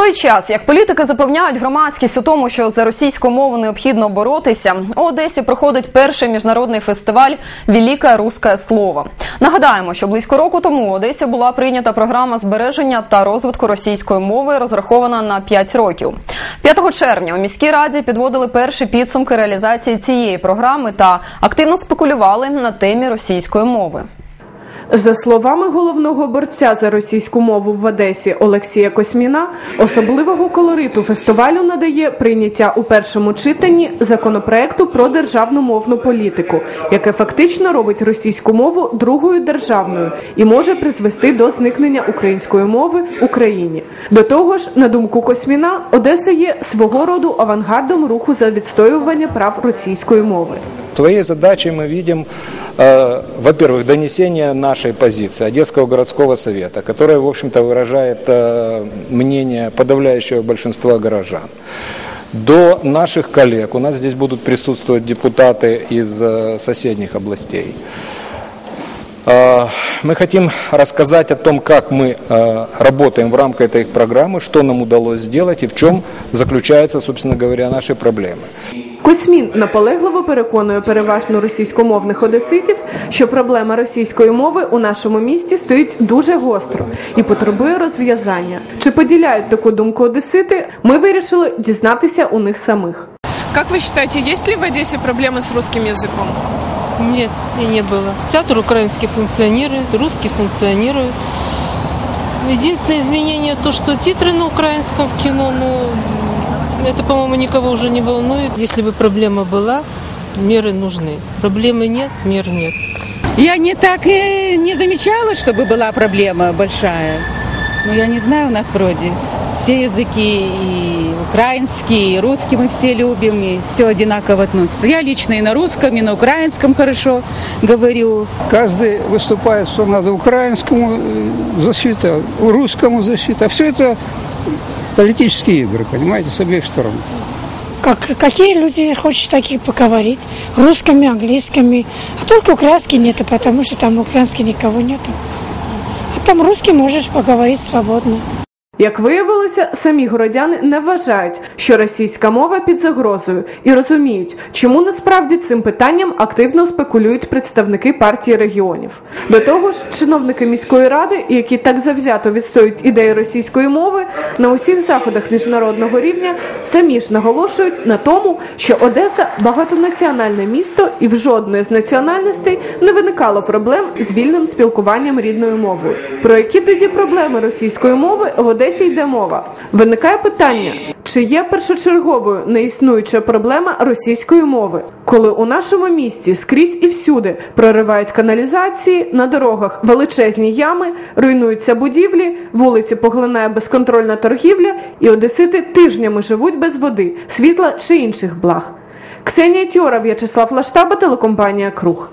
той час, як політики запевняють громадськість у тому, що за російську мову необхідно боротися, у Одесі проходить перший міжнародний фестиваль Велике Руське Слово. Нагадаємо, що близько року тому у Одесі була прийнята програма збереження та розвитку російської мови, розрахована на 5 років. 5 червня у міській раді підводили перші підсумки реалізації цієї програми та активно спекулювали на темі російської мови. За словами головного борця за російську мову в Одесі Олексія Косміна, особливого колориту фестивалю надає прийняття у першому читанні законопроекту про державну мовну політику, яке фактично робить російську мову другою державною і може призвести до зникнення української мови в Україні. До того ж, на думку Косміна, Одеса є свого роду авангардом руху за відстоювання прав російської мови. Своей задачей мы видим, э, во-первых, донесение нашей позиции Одесского городского совета, которая, в общем-то, выражает э, мнение подавляющего большинства горожан. До наших коллег, у нас здесь будут присутствовать депутаты из э, соседних областей. Мы хотим рассказать о том, как мы работаем в рамках этой программы, что нам удалось сделать и в чем заключаются, собственно говоря, наши проблемы. Космін наполегливо переконує переважно російськомовних одеситів, що проблема російської мови у нашому місті стоїть дуже гостро і потребує розв'язання. Чи поділяють таку думку одесити? Ми вирішили дізнатися у них самих. Как вы считаете, есть ли в Одессе проблемы с русским языком? Нет, и не было. Театр украинский функционирует, русский функционирует. Единственное изменение то, что титры на украинском в кино, ну, это, по-моему, никого уже не волнует. Если бы проблема была, меры нужны. Проблемы нет, мер нет. Я не так и не замечала, чтобы была проблема большая. Ну, я не знаю, у нас вроде все языки, и украинский, и русский мы все любим, и все одинаково относится. Я лично и на русском, и на украинском хорошо говорю. Каждый выступает, что надо украинскому э, защита, русскому защита. Все это политические игры, понимаете, с обеих сторон. Как, какие люди хочут такие поговорить? Русскими, английскими. А только украинский нету, потому что там украинский никого нету. А там русский можешь поговорить свободно. Як виявилося, самі городяни не вважають, що російська мова під загрозою, і розуміють, чому насправді цим питанням активно спекулюють представники партії регіонів. До того ж, чиновники міської ради, які так завзято відстоюють ідеї російської мови, на усіх заходах міжнародного рівня самі ж наголошують на тому, що Одеса багатонаціональне місто, і в жодної з національностей не виникало проблем з вільним спілкуванням рідною мовою. Про які тоді проблеми російської мови в Одесі йде мова? Виникає питання, чи є першочерговою неіснуюча проблема російської мови, коли у нашому місті скрізь і всюди проривають каналізації, на дорогах величезні ями, руйнуються будівлі, вулиці поглинає безконтрольна торгівля, і одесити тижнями живуть без води, світла чи інших благ. Ксенія Тьора, В'ячеслав Лаштаба, телекомпанія Круг.